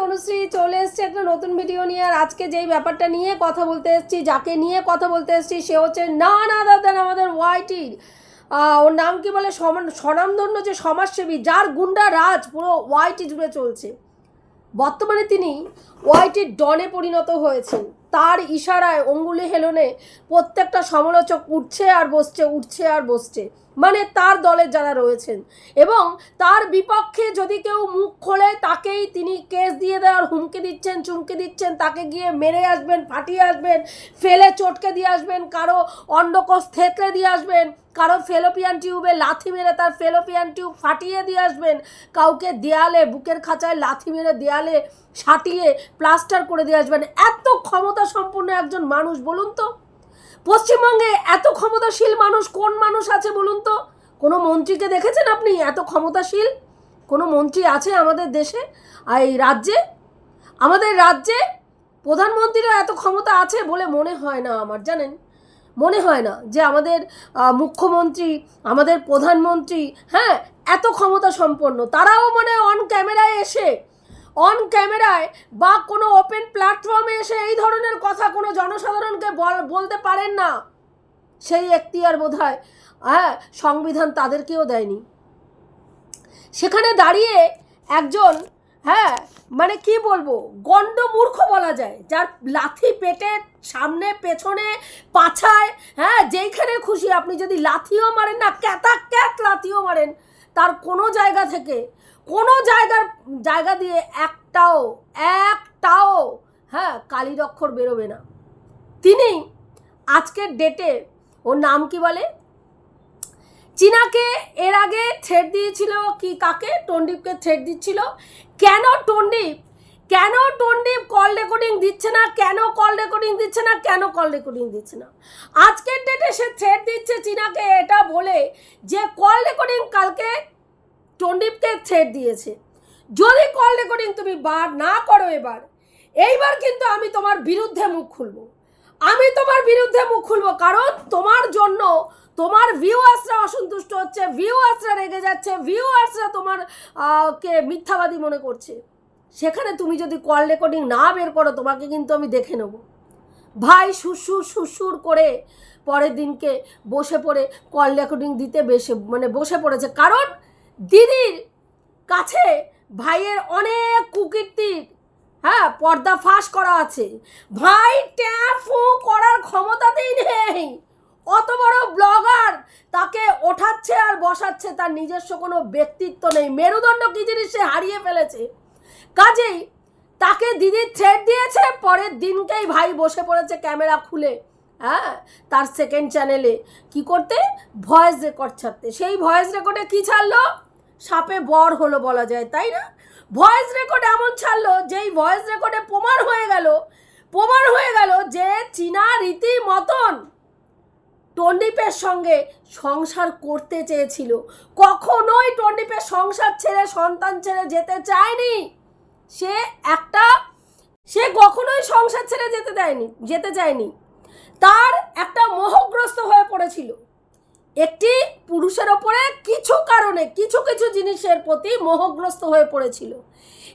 তনুশ্রী চলে এসছে একটা নতুন ভিডিও নিয়ে। আর আজকে যেই ব্যাপারটা নিয়ে কথা বলতে এসেছি, যাকে নিয়ে কথা বলতে এসেছি, সে হচ্ছে না না দাদা আমাদের ওয়াইটির ওর নাম কি বলে? স্বনামধন্য যে সমাজসেবী, যার গুন্ডা রাজ পুরো ওয়াইটি জুড়ে চলছে। বর্তমানে তিনি ওয়াইটির ডনে পরিণত হয়েছেন। তার ইশারায় অঙ্গুলি হেলনে প্রত্যেকটা সমালোচক উঠছে আর বসছে, উঠছে আর বসছে। মানে তার দলের যারা রয়েছেন। এবং তার বিপক্ষে যদি কেউ মুখ খোলে, তাকেই তিনি কেস দিয়ে দেওয়ার হুমকি দিচ্ছেন, চুমকি দিচ্ছেন, তাকে গিয়ে মেরে আসবেন, ফাটিয়ে আসবেন, ফেলে চটকে দিয়ে আসবেন, কারও অন্ডকোষ থেতলে দিয়ে আসবেন, কারও ফেলোপিয়ান টিউবে লাথি মেরে তার ফেলোপিয়ান টিউব ফাটিয়ে দিয়ে আসবেন, কাউকে দেয়ালে, বুকের খাঁচায় লাথি মেরে দেয়ালে সাটিয়ে প্লাস্টার করে দিয়ে আসবেন। এত ক্ষমতা সম্পন্ন একজন মানুষ, বলুন তো। পশ্চিমবঙ্গে এত ক্ষমতাশীল মানুষ কোন মানুষ আছে বলুন তো? কোনো মন্ত্রীকে দেখেছেন আপনি এত ক্ষমতাশীল? কোনো মন্ত্রী আছে আমাদের দেশে? আর এই রাজ্যে? আমাদের রাজ্যে প্রধানমন্ত্রীরা এত ক্ষমতা আছে বলে মনে হয় না আমার, জানেন? মনে হয় না যে আমাদের মুখ্যমন্ত্রী, আমাদের প্রধানমন্ত্রী হ্যাঁ এত ক্ষমতা সম্পন্ন। তারাও মানে অন ক্যামেরায় এসে অন ক্যামেরায় বা কোনো ওপেন প্ল্যাটফর্মে এসে এই ধরনের কথা কোনো জনসাধারণকে বল- বলতে পারেন না। সেই এখতিয়ার বোধ হয় হ্যাঁ সংবিধান তাদেরকেও দেয়নি। সেখানে দাঁড়িয়ে একজন হ্যাঁ মানে কি বলব, গণ্ড মূর্খ বলা যায়, যার লাথি পেটে, সামনে, পেছনে, পাছায় হ্যাঁ যেইখানে খুশি আপনি যদি লাথিও মারেন না ক্যাতা ক্যাত লাথিও মারেন, তার কোনো জায়গা থেকে কোনো জায়গার, জায়গা দিয়ে একটাও একটাও হ্যাঁ কালির অক্ষর বেরোবে না। তিনি আজকের ডেটে ওর নাম কি বলে? চীনাকে এর আগে থ্রেড দিয়েছিল কি কাকে? টন্ডিপকে থ্রেড দিচ্ছিল। কেন টন্ডিপ কেন টন্ডিপ কল রেকর্ডিং দিচ্ছে না? কেন কল রেকর্ডিং দিচ্ছে না? কেন কল রেকর্ডিং দিচ্ছে না? আজকের ডেটে সে থ্রেড দিচ্ছে চীনাকে এটা বলে যে কল রেকর্ডিং কালকে টন্ডিপকে থ্রেড দিয়েছে। যদি কল রেকর্ডিং তুমি বার না করো এবার, এইবার কিন্তু আমি তোমার বিরুদ্ধে মুখ খুলবো। আমি তোমার বিরুদ্ধে মুখ খুলবো কারণ তোমার জন্য তোমার ভিউয়ার্সরা অসন্তুষ্ট হচ্ছে ভিউয়ার্সরা রেগে যাচ্ছে ভিউয়ার্সরা তোমার কে মিথ্যাবাদী মনে করছে। সেখানে তুমি যদি কল রেকর্ডিং না বের করো, তোমাকে কিন্তু আমি দেখে নেব। ভাই সুসুর সুসুর করে পরের দিনকে বসে পড়ে কল রেকর্ডিং দিতে বেশে মানে বসে পড়েছে। কারণ দিদির কাছে ভাইয়ের অনেক কুকীর্তির হ্যাঁ পর্দা ফাঁস করা আছে। ভাই ট্যাফু করার ক্ষমতাতেই নেই। অত বড় ব্লগার তাকে ওঠাচ্ছে আর বসাচ্ছে, তার নিজস্ব কোনো ব্যক্তিত্ব নেই। মেরুদণ্ড কি জিনিস সে হারিয়ে ফেলেছে? কাজেই তাকে দিদি থ্রেড দিয়েছে, পরের দিনকেই ভাই বসে পড়েছে ক্যামেরা খুলে হ্যাঁ তার সেকেন্ড চ্যানেলে কি করতে? ভয়েস রেকর্ড ছাড়তে। সেই ভয়েস রেকর্ডে কি ছাড়লো? সাপে বর হলো বলা যায়, তাই না? ভয়েস রেকর্ড এমন ছাড়লো, যেই ভয়েস রেকর্ডে প্রমাণ হয়ে গেল, প্রমাণ হয়ে গেল যে চীনা রীতি মতন টন্ডিপের সঙ্গে সংসার করতে চেয়েছিল। কখনোই টন্ডিপের সংসার ছেড়ে, সন্তান ছেড়ে যেতে চায়নি। সে একটা, সে কখনোই সংসার ছেড়ে যেতে দেয়নি, যেতে চায়নি। তার একটা মোহগ্রস্ত হয়ে পড়েছিল। একটি পুরুষের ওপরে কিছু কারণে, কিছু কিছু জিনিসের প্রতি মোহগ্রস্ত হয়ে পড়েছিল।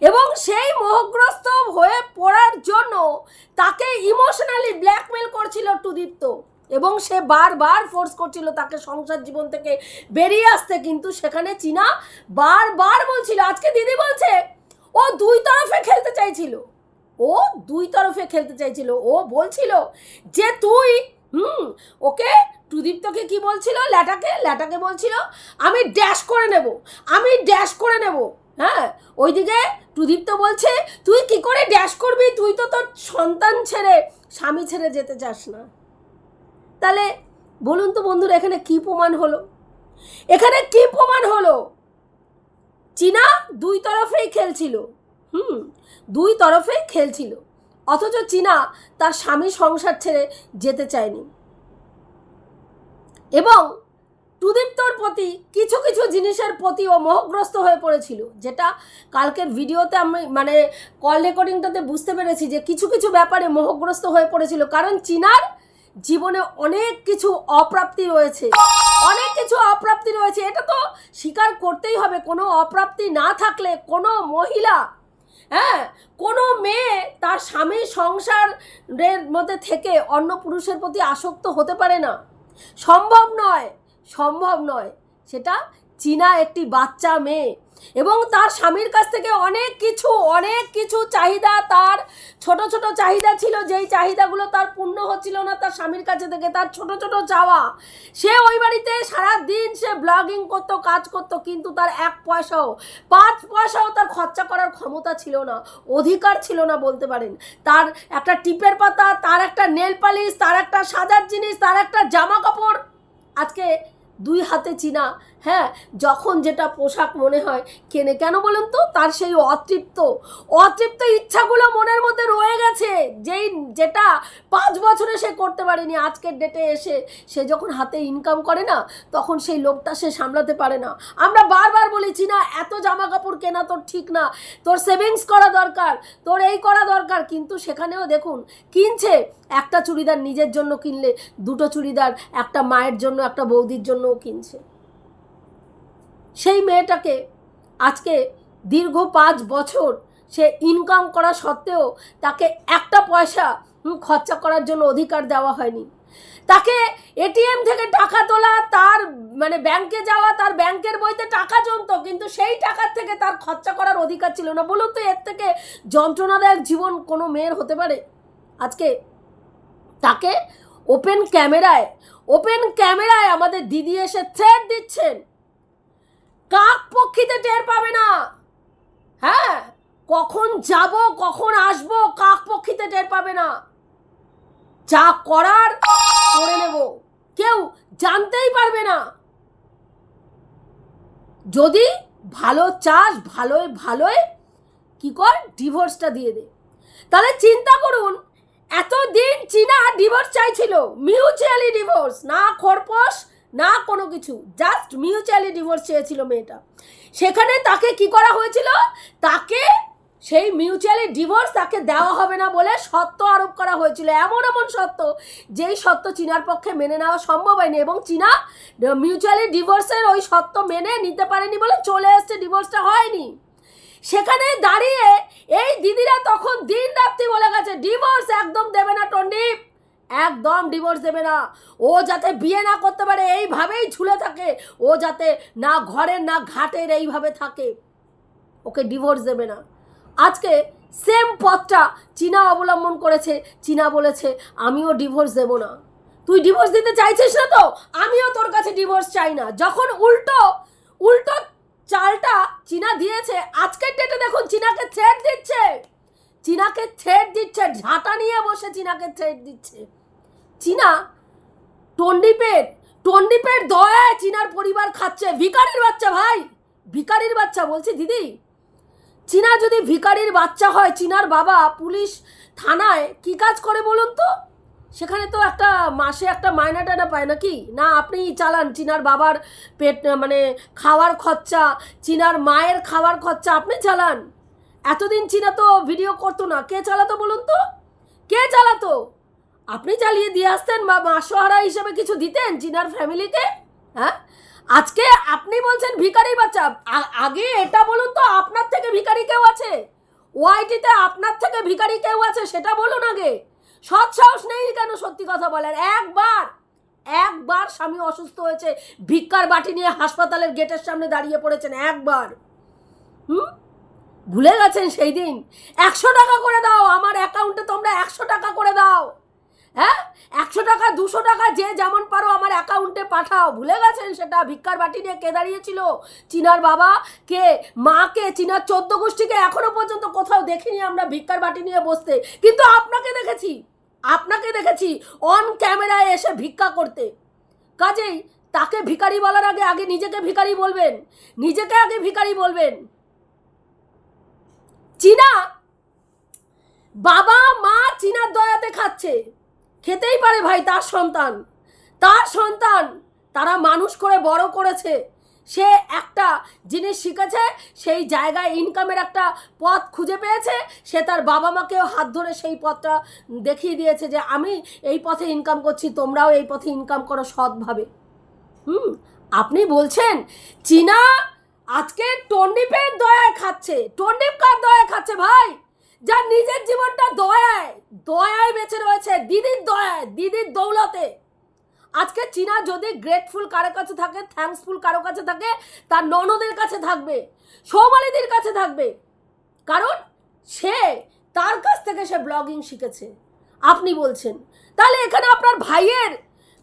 এবং সেই মোহগ্রস্ত হয়ে পড়ার জন্য তাকে ইমোশনালি ব্ল্যাকমেল করছিল টুদীপ্ত। এবং সে বারবার ফোর্স করছিল তাকে সংসার জীবন থেকে বেরিয়ে আসতে। কিন্তু সেখানে চীনা বারবার বলছিল, আজকে দিদি বলছে, ও দুই তরফে খেলতে চাইছিল। ও দুই তরফে খেলতে চাইছিল। ও বলছিল যে, তুই, হুম, ওকে টুদীপ্তকে কি বলছিল? ল্যাটাকে? ল্যাটাকে বলছিল, আমি ড্যাশ করে নেব, আমি ড্যাশ করে নেব। হ্যাঁ? ওইদিকে টুদীপ্ত বলছে, তুই কি করে ড্যাশ করবি? তুই তো তোর সন্তান ছেড়ে, স্বামী ছেড়ে যেতে চাস না। তাহলে বলুন তো বন্ধুরা, এখানে কি প্রমাণ হলো? এখানে কি প্রমাণ হলো? চীনা দুই তরফেই খেলছিল, হুম? দুই তরফেই খেলছিল, অথচ চীনা তার স্বামী সংসার ছেড়ে যেতে চায়নি। এবং টুদীপ্তর প্রতি কিছু কিছু জিনিসের প্রতি ও মোহগ্রস্ত হয়ে পড়েছিল, যেটা কালকের ভিডিওতে আমি মানে কল রেকর্ডিংটাতে বুঝতে পেরেছি যে কিছু কিছু ব্যাপারে মোহগ্রস্ত হয়ে পড়েছিল, কারণ চীনার জীবনে অনেক কিছু অপ্রাপ্তি রয়েছে, অনেক কিছু অপ্রাপ্তি রয়েছে, এটা তো স্বীকার করতেই হবে, কোনো অপ্রাপ্তি না থাকলে কোনো মহিলা হ্যাঁ কোনো মেয়ে তার স্বামীর সংসারের মধ্যে থেকে অন্য পুরুষের প্রতি আসক্ত হতে পারে না। সম্ভব নয় সম্ভব নয়। সেটা চীনা একটি বাচ্চা মেয়ে। এবং তার স্বামীর কাছ থেকে অনেক কিছু অনেক কিছু চাহিদা তার, ছোট ছোট চাহিদা ছিল, যেই চাহিদাগুলো তার পূর্ণ হচ্ছিল না তার স্বামীর কাছে থেকে, তার ছোট ছোট চাওয়া সে ওই বাড়িতে সারা দিন সে ব্লগিং করতো, কাজ করতো, কিন্তু তার এক পয়সাও, পাঁচ পয়সাও তার খরচা করার ক্ষমতা ছিল না, অধিকার ছিল না বলতে পারেন। তার একটা টিপের পাতা, তার একটা নেল পালিশ তার একটা সাজার জিনিস, তার একটা জামা কাপড়। আজকে দুই হাতে চিনা হ্যাঁ যখন যেটা পোশাক মনে হয় কেনে, কেন বলুন তো? তার সেই অতৃপ্ত। অতৃপ্ত ইচ্ছাগুলো মনের মধ্যে রয়ে গেছে, যেই, যেটা পাঁচ বছরে সে করতে পারেনি, আজকের ডেটে এসে সে যখন হাতে ইনকাম করে না, তখন সেই লোকটা সে সামলাতে পারে না। আমরা বারবার বলেছি না, এত জামা কাপড় কেনা তোর ঠিক না, তোর সেভিংস করা দরকার, তোর এই করা দরকার, কিন্তু সেখানেও দেখুন, কিনছে, একটা চুড়িদার নিজের জন্য কিনলে, দুটো চুড়িদার, একটা মায়ের জন্য, একটা বৌদির জন্যও কিনছে। সেই মেয়েটাকে আজকে দীর্ঘ পাঁচ বছর সে ইনকাম করা সত্ত্বেও তাকে একটা পয়সা খরচা করার জন্য অধিকার দেওয়া হয়নি। তাকে এটিএম থেকে টাকা তোলা, তার মানে ব্যাংকে যাওয়া, তার ব্যাংকের বইতে টাকা জমতো, কিন্তু সেই টাকার থেকে তার খরচা করার অধিকার ছিল না। বলুন তো এর থেকে যন্ত্রণাদায়ক জীবন কোনো মেয়ের হতে পারে? আজকে তাকে ওপেন ক্যামেরায় ওপেন ক্যামেরায় আমাদের দিদি এসে থ্রেট দিচ্ছেন। কাক পক্ষীতে টের পাবে না। হ্যাঁ কখন যাব, কখন আসব, কাক পক্ষীতে টের পাবে না। যা করার করে নেব। কেউ জানতেই পারবে না। যদি ভালো চাস ভালোই ভালোই কি কর, ডিভোর্সটা দিয়ে দে। তাহলে চিন্তা করুন, এতদিন চীনা ডিভোর্স চাইছিল, মিউচুয়ালি ডিভোর্স, না খরপোশ না কোনো কিছু জাস্ট মিউচুয়ালি ডিভোর্স চেয়েছিল মেয়েটা। সেখানে তাকে কি করা হয়েছিল? তাকে সেই মিউচুয়ালি ডিভোর্স তাকে দেওয়া হবে না বলে সত্য আরোপ করা হয়েছিল। এমন এমন সত্য, যেই সত্য চীনার পক্ষে মেনে নেওয়া সম্ভব হয়নি এবং চীনা মিউচুয়ালি ডিভোর্সের ওই সত্য মেনে নিতে পারেনি বলে চলে এসছে ডিভোর্সটা হয়নি। সেখানে দাঁড়িয়ে এই দিদিরা তখন দিন রাত্রি বলে গেছে ডিভোর্স একদম দেবে না টন্ডিপ একদম ডিভোর্স দেবে না। ও যাতে বিয়ে না করতে পারে, এইভাবেই ঝুলে থাকে। ও যাতে না ঘরের, না ঘাটের এইভাবে থাকে। ওকে ডিভোর্স দেবে না। আজকে সেম পথটা চীনা অবলম্বন করেছে। চীনা বলেছে, আমিও ডিভোর্স দেব না। তুই ডিভোর্স দিতে চাইছিস না তো? আমিও তোর কাছে ডিভোর্স চাই না। যখন উল্টো উল্টো চালটা চীনা দিয়েছে, আজকের ডেটে দেখুন চীনাকে থ্রেট দিচ্ছে। চীনাকে থ্রেট দিচ্ছে, ঝাঁটা নিয়ে বসে চীনাকে থ্রেট দিচ্ছে। চীনা? টন্ডিপের টন্ডিপের দয়ায় চীনার পরিবার খাচ্ছে। ভিকারির বাচ্চা ভাই, ভিকারির বাচ্চা বলছি দিদি। চীনা যদি ভিকারির বাচ্চা হয়, চীনার বাবা পুলিশ থানায় কি কাজ করে বলুন তো? সেখানে তো একটা মাসে একটা মায়না টানা পায় নাকি? না আপনি চালান। চীনার বাবার পেট মানে খাওয়ার খরচা, চীনার মায়ের খাওয়ার খরচা আপনি চালান। এতদিন চীনা তো ভিডিও করতো না। কে চালাতো বলুন তো? কে চালাতো? আপনি চালিয়ে দিয়ে আসতেন বা মাসোহারা হিসেবে কিছু দিতেন চীনার ফ্যামিলিকে? হ্যাঁ? আজকে আপনি বলছেন ভিখারির বাচ্চা। আগে এটা বলুন তো, আপনার থেকে ভিখারি কেউ আছে? ওয়াইটিতে আপনার থেকে ভিখারি কেউ আছে, সেটা বলুন আগে। সৎ সাহস নেই কেন সত্যি কথা বলেন একবার একবার স্বামী অসুস্থ হয়েছে, ভিক্ষার বাটি নিয়ে হাসপাতালের গেটের সামনে দাঁড়িয়ে পড়েছেন, একবার। হুম? ভুলে গেছেন সেই দিন? একশো টাকা করে দাও, আমার অ্যাকাউন্টে তোমরা একশো টাকা করে দাও। হ্যাঁ? একশো টাকা, দুশো টাকা যে যেমন পারো আমার অ্যাকাউন্টে পাঠাও। ভুলে গেছেন? সেটা ভিক্ষার বাটি নিয়ে কে দাঁড়িয়েছিল? চীনার বাবা? কে? মাকে চীনার চোদ্দ গোষ্ঠীকে এখনও পর্যন্ত কোথাও দেখিনি আমরা ভিক্ষার বাটি নিয়ে বসতে। কিন্তু আপনাকে দেখেছি আপনাকে দেখেছি অন ক্যামেরায় এসে ভিক্ষা করতে। কাজেই তাকে ভিখারি বলার আগে আগে নিজেকে ভিখারি বলবেন। নিজেকে আগে ভিখারি বলবেন। চীনা! বাবা, মা চীনার দয়াতে খাচ্ছে। খেতেই পারে ভাই তার সন্তান। তার সন্তান তারা মানুষ করে বড় করেছে। সে একটা জিনিস শিখেছে, সেই জায়গায় ইনকামের একটা পথ খুঁজে পেয়েছে, সে তার বাবা মাকেও হাত ধরে সেই পথটা দেখিয়ে দিয়েছে যে, আমি এই পথে ইনকাম করছি, তোমরাও এই পথে ইনকাম করো সৎভাবে। হুম, আপনি বলছেন, চীনা আজকে টন্ডিপের দয়ায় খাচ্ছে। টন্ডিপ কার দয়ায় খাচ্ছে ভাই? যার নিজের জীবনটা দয়ায় দয়ায় বেঁচে রয়েছে, দিদির দয়ায়, দিদির দৌলতে। আজকে চীনা যদি গ্রেটফুল কারও কাছে থাকে থ্যাঙ্কসফুল কারও কাছে থাকে, তার ননদের কাছে থাকবে, সৌমালিদের কাছে থাকবে। কারণ সে তার কাছ থেকে সে ব্লগিং শিখেছে। আপনি বলছেন, তাহলে এখানে আপনার ভাইয়ের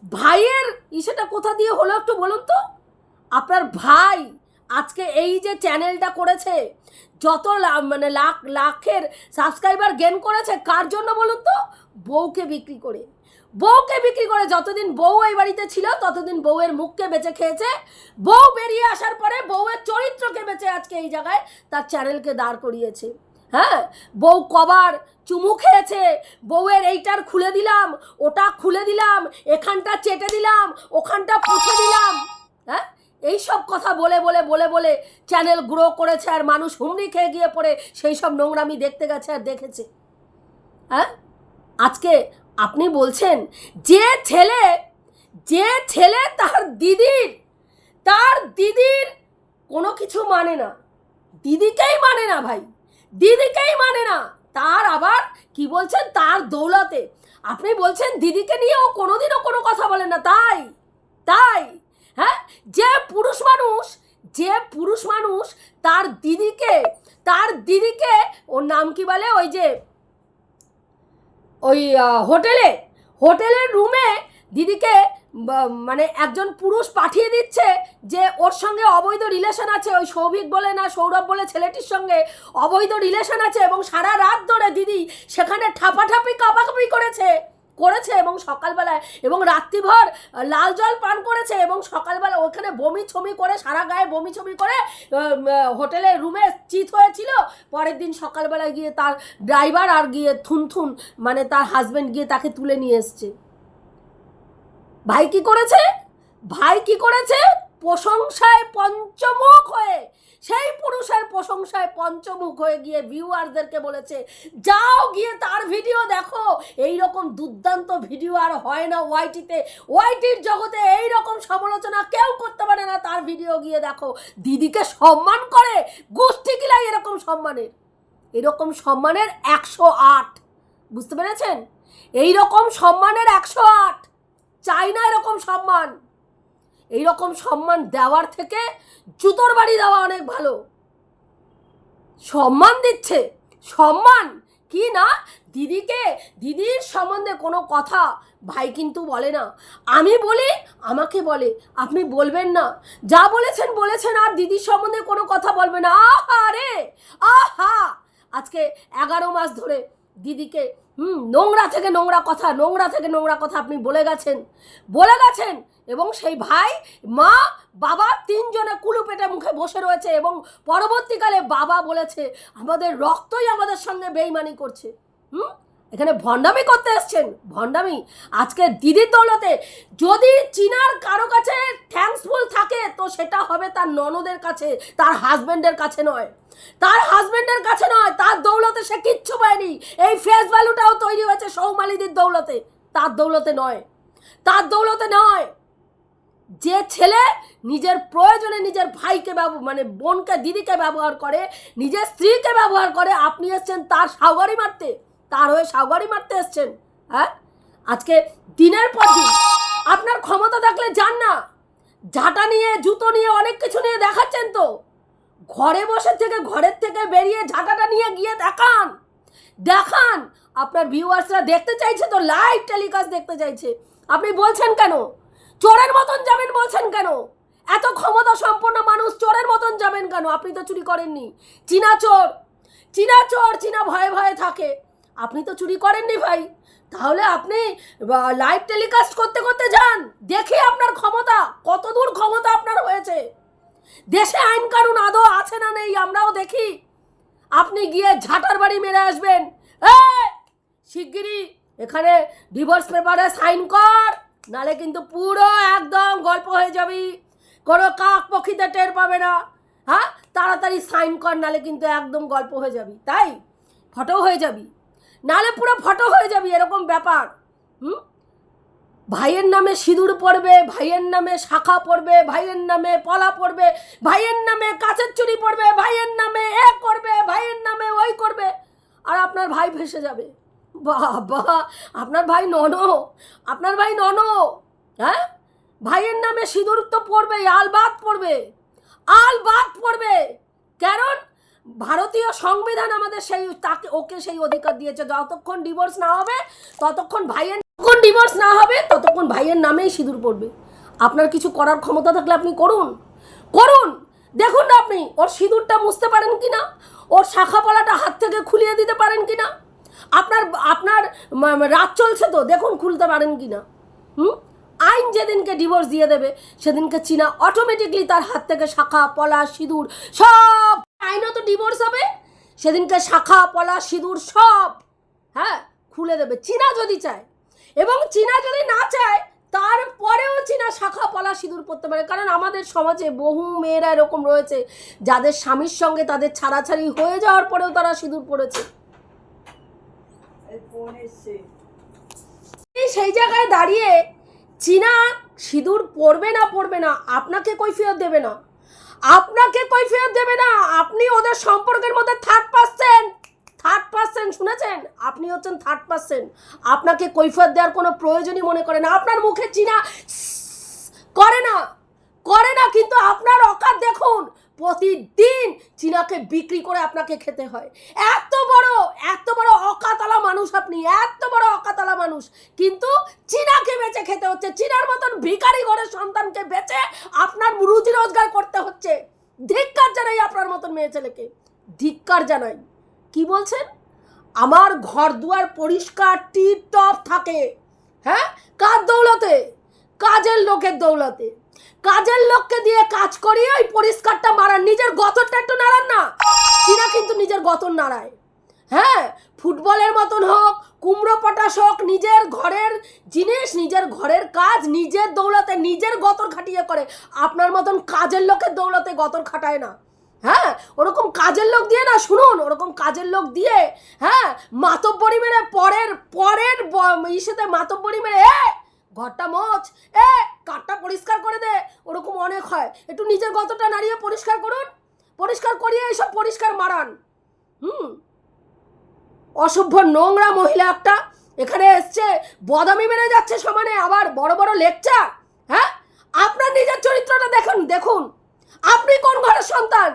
ভাইয়ের ইসেটা কোথা দিয়ে হলো একটু বলুন তো? আপনার ভাই আজকে এই যে চ্যানেলটা করেছে, যত মানে লাখ, লাখের সাবস্ক্রাইবার গেন করেছে, কার জন্য বলুন তো? বউকে বিক্রি করে। বউকে বিক্রি করে, যতদিন বউ এই বাড়িতে ছিল, ততদিন বউয়ের মুখকে বেঁচে খেয়েছে। বউ বেরিয়ে আসার পরে বউয়ের চরিত্রকে বেঁচে আজকে এই জায়গায় তার চ্যানেলকে দাঁড় করিয়েছে। হ্যাঁ? বউ কবার চুমু খেয়েছে, বউয়ের এইটার খুলে দিলাম, ওটা খুলে দিলাম, এখানটা চেটে দিলাম, ওখানটা পুছে দিলাম। হ্যাঁ? এই সব কথা বলে বলে বলে বলে চ্যানেল গ্রো করেছে আর মানুষ হুমড়ি খেয়ে গিয়ে পড়ে সেই সব নোংরামি দেখতে গেছে আর দেখেছে। হ্যাঁ? আজকে আপনি বলছেন, যে ছেলে যে ছেলে তার দিদির তার দিদির কোনো কিছু মানে না। দিদিকেই মানে না ভাই, দিদিকেই মানে না। তার আবার কি বলছেন? তার দৌলতে। আপনি বলছেন দিদিকে নিয়ে ও কোনোদিনও কোনো কথা বলে না। তাই তাই। হ্যাঁ? যে পুরুষ মানুষ, যে পুরুষ মানুষ তার দিদিকে তার দিদিকে, ওর নাম কি বলে? ওই যে, ওই হোটেলে, হোটেলের রুমে দিদিকে মানে একজন পুরুষ পাঠিয়ে দিচ্ছে যে ওর সঙ্গে অবৈধ রিলেশন আছে। ওই সৌভিক বলে না, সৌরভ বলে ছেলেটির সঙ্গে অবৈধ রিলেশন আছে এবং সারা রাত ধরে দিদি সেখানে ঠাপাঠাপি কাপাকাপি করেছে। করেছে এবং সকালবেলায় এবং রাত্রিভর লাল জল পান করেছে এবং সকালবেলা ওখানে বমি ছমি করে, সারা গায়ে বমি ছমি করে হোটেলের রুমে চিত হয়েছিল। পরের দিন সকালবেলায় গিয়ে তার ড্রাইভার আর গিয়ে থুন থুন মানে তার হাজবেন্ড গিয়ে তাকে তুলে নিয়ে এসছে। ভাই কি করেছে? ভাই কি করেছে? প্রশংসায় পঞ্চমুখ হয়ে সেই পুরুষের প্রশংসায় পঞ্চমুখ হয়ে গিয়ে ভিউয়ারদেরকে বলেছে, যাও গিয়ে তার ভিডিও দেখো। এই রকম দুর্দান্ত ভিডিও আর হয় না ওয়াইটিতে ওয়াইটির জগতে এই রকম সমালোচনা কেউ করতে পারে না। তার ভিডিও গিয়ে দেখো, দিদিকে সম্মান করে, গোষ্ঠী কিলাই এরকম সম্মানের। এরকম সম্মানের একশো আট। বুঝতে পেরেছেন? এই রকম সম্মানের একশো আট। চাই না এরকম সম্মান। এই রকম সম্মান দেওয়ার থেকে জুতোর বাড়ি দেওয়া অনেক ভালো। সম্মান দিচ্ছে। সম্মান? কি না? দিদিকে, দিদির সম্বন্ধে কোনো কথা ভাই কিন্তু বলে না। আমি বলি, আমাকে বলে। আপনি বলবেন না। যা বলেছেন বলেছেন, আর দিদির সম্বন্ধে কোনো কথা বলবেন আহা রে! আহা! আজকে এগারো মাস ধরে দিদিকে, হুম, নোংরা থেকে নোংরা কথা, নোংরা থেকে নোংরা কথা আপনি বলে গেছেন। বলে গেছেন এবং সেই ভাই, মা, বাবা তিনজনে কুলু পেটে মুখে বসে রয়েছে এবং পরবর্তীকালে বাবা বলেছে, আমাদের রক্তই আমাদের সঙ্গে বেইমানি করছে। হুম? এখানে ভণ্ডামি করতে এসছেন, ভণ্ডামি। আজকে দিদির দৌলতে যদি চীনার কারও কাছে থ্যাঙ্কসফুল থাকে, তো সেটা হবে তার ননদের কাছে, তার হাজব্যান্ডের কাছে নয়। তার হাজব্যান্ডের কাছে নয়, তার দৌলতে সে কিচ্ছু পায়নি। এই ফেস ভ্যালুটাও তৈরি হয়েছে সৌমালিদির দৌলতে। তার দৌলতে নয়। তার দৌলতে নয়। যে ছেলে নিজের প্রয়োজনে নিজের ভাইকে মানে বোনকে, দিদিকে ব্যবহার করে, নিজের স্ত্রীকে ব্যবহার করে, আপনি এসছেন তার সাউগারি মারতে। তার হয়ে সাউগারি মারতে এসছেন হ্যাঁ? আজকে দিনের পর দিন আপনার ক্ষমতা থাকলে যান না। ঝাঁটা নিয়ে, জুতো নিয়ে অনেক কিছু নিয়ে দেখাচ্ছেন তো। ঘরে বসে থেকে, ঘরের থেকে বেরিয়ে ঝাঁটাটা নিয়ে গিয়ে দেখান। দেখান। আপনার ভিউয়ার্সরা দেখতে চাইছে তো লাইভ টেলিকাস্ট দেখতে চাইছে। আপনি বলছেন কেন? চোরের মতন যাবেন বলছেন কেন? এত ক্ষমতা সম্পন্ন মানুষ চোরের মতন যাবেন কেন? আপনি তো চুরি করেননি। চীনা চোর চীনা চোর, চীনা ভয়ে ভয়ে থাকে। আপনি তো চুরি করেননি ভাই। তাহলে আপনি লাইভ টেলিকাস্ট করতে করতে যান। দেখি আপনার ক্ষমতা কত দূর ক্ষমতা আপনার হয়েছে। দেশে আইন কানুন আদৌ আছে না নেই, আমরাও দেখি। আপনি গিয়ে ঝাঁটার বাড়ি মেরে আসবেন। শিগগিরই এখানে ডিভোর্স পেপারে সাইন কর, নালে কিন্তু পুরো একদম গল্প হয়ে যাবি। কোনো কাক পক্ষীতে টের পাবে না। হ্যাঁ তাড়াতাড়ি সাইন কর, নালে কিন্তু একদম গল্প হয়ে যাবি। তাই? ফটো হয়ে যাবি। নালে পুরো ফটো হয়ে যাবি, এরকম ব্যাপার। হুম? ভাইয়ের নামে সিঁদুর পড়বে, ভাইয়ের নামে শাখা পড়বে, ভাইয়ের নামে পলা পড়বে, ভাইয়ের নামে কাঁচের চুরি পড়বে, ভাইয়ের নামে এ করবে, ভাইয়ের নামে ওই করবে। আর আপনার ভাই ভেসে যাবে। বাবা, আপনার ভাই নন আপনার ভাই নন হ্যাঁ? ভাইয়ের নামে সিঁদুর তো পড়বে আলবাত পড়বে আলবাত পড়বে। কারণ ভারতীয় সংবিধান আমাদের সেই, তাকে, ওকে সেই অধিকার দিয়েছে। যতক্ষণ ডিভোর্স না হবে, ততক্ষণ ভাইয়ের, যতক্ষণ ডিভোর্স না হবে, ততক্ষণ ভাইয়ের নামেই সিঁদুর পড়বে। আপনার কিছু করার ক্ষমতা থাকলে আপনি করুন। করুন! দেখুন না আপনি, ওর সিঁদুরটা মুছতে পারেন কি না ওর শাখা পলাটা হাত থেকে খুলিয়ে দিতে পারেন কি না আপনার আপনার রাত চলছে তো, দেখুন খুলতে পারেন কি না হুম? আইন যেদিনকে ডিভোর্স দিয়ে দেবে, সেদিনকে চীনা অটোমেটিকলি তার হাত থেকে শাখা, পলা, সিঁদুর সব আইনত ডিভোর্স হবে। সেদিনকে শাখা, পলা, সিঁদুর সব হ্যাঁ খুলে দেবে। চীনা যদি চায়, এবং চীনা যদি না চায়, তারপরেও চীনা শাখা, পলা, সিঁদুর পরতে পারে। কারণ আমাদের সমাজে বহু মেয়েরা এরকম রয়েছে, যাদের স্বামীর সঙ্গে তাদের ছাড়াছাড়ি হয়ে যাওয়ার পরেও তারা সিঁদুর এই সেই জায়গায় দাঁড়িয়ে চীনা সিঁদুর পরবে না পরবে না, আপনাকে কৈফিয়ত দেবে না। আপনাকে কৈফিয়ত দেবে না, আপনি ওদের সম্পর্কের মধ্যে থার্ড পার্সেন্ট থার্ড পার্সেন্ট শুনেছেন? আপনি হচ্ছেন থার্ড পার্সেন্ট আপনাকে কৈফিয়ত দেওয়ার কোনো প্রয়োজনই মনে করে না। আপনার মুখে চিনা করে না করে না, কিন্তু আপনার অকাত দেখুন, প্রতিদিন চিনাকে বিক্রি করে আপনাকে খেতে হয়। এত বড় এত বড় অকাতালা মানুষ আপনি, এত বড় অকাতলা মানুষ। কিন্তু চীনাকে বেচে খেতে হচ্ছে, চীনার মতন ভিখারি ঘরের সন্তানকে বেচে আপনার রুজি রোজগার করতে হচ্ছে। ধিক্কার জানাই আপনার মতন মেয়ে ছেলেকে। ধিক্কার জানাই। কি বলছেন? আমার ঘর দুয়ার পরিষ্কার টিপ টপ থাকে। হ্যাঁ? কার দৌলতে? কাজের লোকের দৌলতে। কাজের লোককে দিয়ে কাজ করিয়ে ওই পরিষ্কারটা মারান। নিজের গতরটা একটু নাড়ান না। চীনা কিন্তু নিজের গতর নাড়ায়। হ্যাঁ ফুটবলের মতন হোক, কুমড়ো পটাশ হোক, নিজের ঘরের জিনিস, নিজের ঘরের কাজ, নিজের দৌলতে, নিজের গতর খাটিয়ে করে। আপনার মতন কাজের লোকের দৌলতে গতর খাটায় না। হ্যাঁ ওরকম কাজের লোক দিয়ে না, শুনুন, ওরকম কাজের লোক দিয়ে হ্যাঁ মাতব্বরি মেরে পরের পরের ইসেতে মাতব্বরি মেরে এ, ঘরটা মোচ এ, কাঠটা পরিষ্কার করে দে। ওরকম অনেক হয়। একটু নিজের গতটা নাড়িয়ে পরিষ্কার করুন। পরিষ্কার করিয়ে এইসব পরিষ্কার মারান। হুম অসভ্য নোংরা মহিলা একটা এখানে এসছে, বদামি মেরে যাচ্ছে সমানে, আবার বড় বড় লেকচার হ্যাঁ? আপনার নিজের চরিত্রটা দেখুন দেখুন। আপনি কোন ঘরের সন্তান?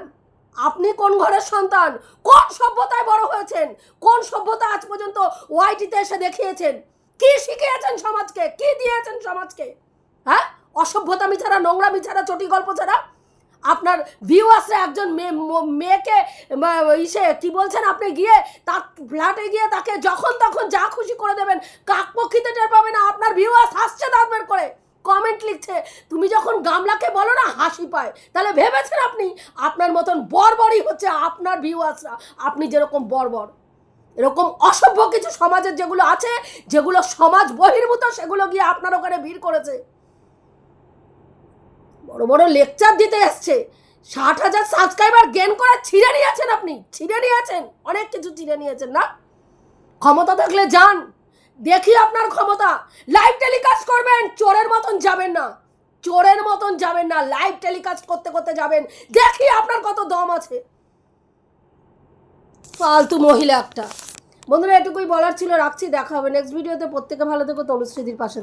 আপনি কোন ঘরের সন্তান? কোন সভ্যতায় বড় হয়েছেন? কোন সভ্যতা আজ পর্যন্ত ওয়াইটিতে এসে দেখিয়েছেন? কি শিখিয়েছেন সমাজকে? কি দিয়েছেন সমাজকে? হ্যাঁ? অসভ্যতা ছাড়া নোংরা ছাড়া চটি গল্প ছাড়া আপনার ভিউয়ার্সরা একজন মেয়ে মেয়েকে ইসে, কি বলছেন আপনি, গিয়ে তার ফ্ল্যাটে গিয়ে তাকে যখন তখন যা খুশি করে দেবেন কাকপক্ষিতে টের পাবে না, আপনার ভিউয়ার্স হাসছে দাঁত বের করে। কমেন্ট লিখছে, তুমি যখন গামলাকে বলো না, হাসি পায়। তাহলে ভেবেছেন আপনি, আপনার মতন বর্বরই হচ্ছে আপনার ভিউয়ার্সরা আপনি যেরকম বর্বর, এরকম অসভ্য কিছু সমাজের যেগুলো আছে, যেগুলো সমাজ বহির্ভূত, সেগুলো গিয়ে আপনার ওখানে ভিড় করেছে। বড় বড় লেকচার দিতে এসছে। ষাট হাজার সাবস্ক্রাইবার গেন করে ছিঁড়ে নিয়েছেন আপনি। ছিঁড়ে নিয়েছেন অনেক কিছু ছিঁড়ে নিয়েছেন না? ক্ষমতা থাকলে যান। দেখি আপনার ক্ষমতা। লাইভ টেলিকাস্ট করবেন, চোরের মতন যাবেন না। চোরের মতন যাবেন না। লাইভ টেলিকাস্ট করতে করতে যাবেন। দেখি আপনার কত দম আছে। ফালতু মহিলা একটা। বন্ধুরা, এটুকুই বলার ছিল। রাখছি। দেখা হবে নেক্সট ভিডিওতে প্রত্যেকে ভালো থেকো। তনুশ্রীদির পাশে।